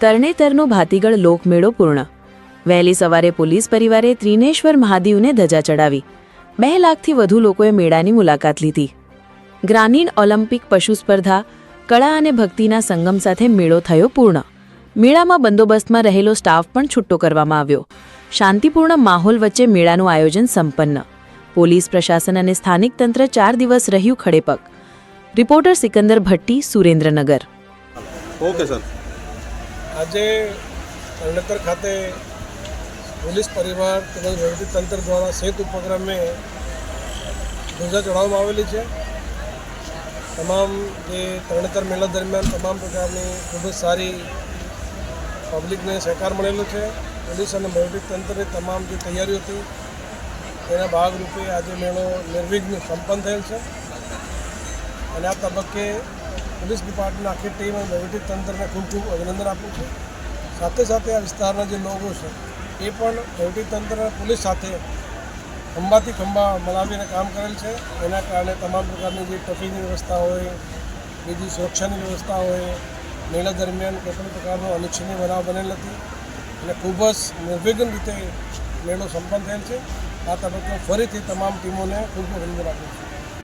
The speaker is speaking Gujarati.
તરણેતરનો ભાતીગળ લોકમેળો પૂર્ણ. વહેલી સવારે પોલીસ પરિવારે ત્રિનેશ્વર મહાદેવને ધજા ચડાવી. બે લાખથી વધુ લોકોએ મેળાની મુલાકાત લીધી. ગ્રામીણ ઓલિમ્પિક પશુ સ્પર્ધા, કળા અને ભક્તિના સંગમ સાથે મેળો થયો પૂર્ણ. મેળામાં બંદોબસ્તમાં રહેલો સ્ટાફ પણ છૂટો કરવામાં આવ્યો. શાંતિપૂર્ણ માહોલ વચ્ચે મેળાનું આયોજન સંપન્ન. પોલીસ પ્રશાસન અને સ્થાનિક તંત્ર ચાર દિવસ રહ્યું ખડેપગ. Reporter Sikandar Bhatti, Surendranagar. Okay sir. આજે તરણેતર ખાતે પોલીસ પરિવાર તેમજ તંત્ર દ્વારા સેત ઉપક્રમે ધ્વજા ચઢાવવામાં આવેલી છે. તમામ જે તરણેતર મેળા દરમિયાન તમામ પ્રકારની ખૂબ જ સારી પબ્લિકને સહકાર મળેલો છે. પોલીસ અને વહીવટી તંત્રની તમામ જે તૈયારીઓ હતી તેના ભાગરૂપે આજે મેળો નિર્વિઘ્ન સંપન્ન થયેલ છે. અને આ તબક્કે પોલીસ ડિપાર્ટમેન્ટ આખી ટીમ અને વહીવટી તંત્રને ખૂબ ખૂબ અભિનંદન આપું છું. સાથે સાથે આ વિસ્તારના જે લોકો છે, એ પણ વહીવટી તંત્ર પોલીસ સાથે ખંભાથી ખંભા મલાવીને કામ કરેલ છે. એના કારણે તમામ પ્રકારની જે ટ્રફીની વ્યવસ્થા હોય, બીજી સુરક્ષાની વ્યવસ્થા હોય, મેળા દરમિયાન કોઈ પણ પ્રકારનો અનિચ્છનીય બનાવ બનેલ નથી અને ખૂબ જ નિર્વિઘ્ન રીતે મેળો સંપન્ન થયેલ છે. આ તબક્કે ફરીથી તમામ ટીમોને ખૂબ ખૂબ અભિનંદન આપું છું.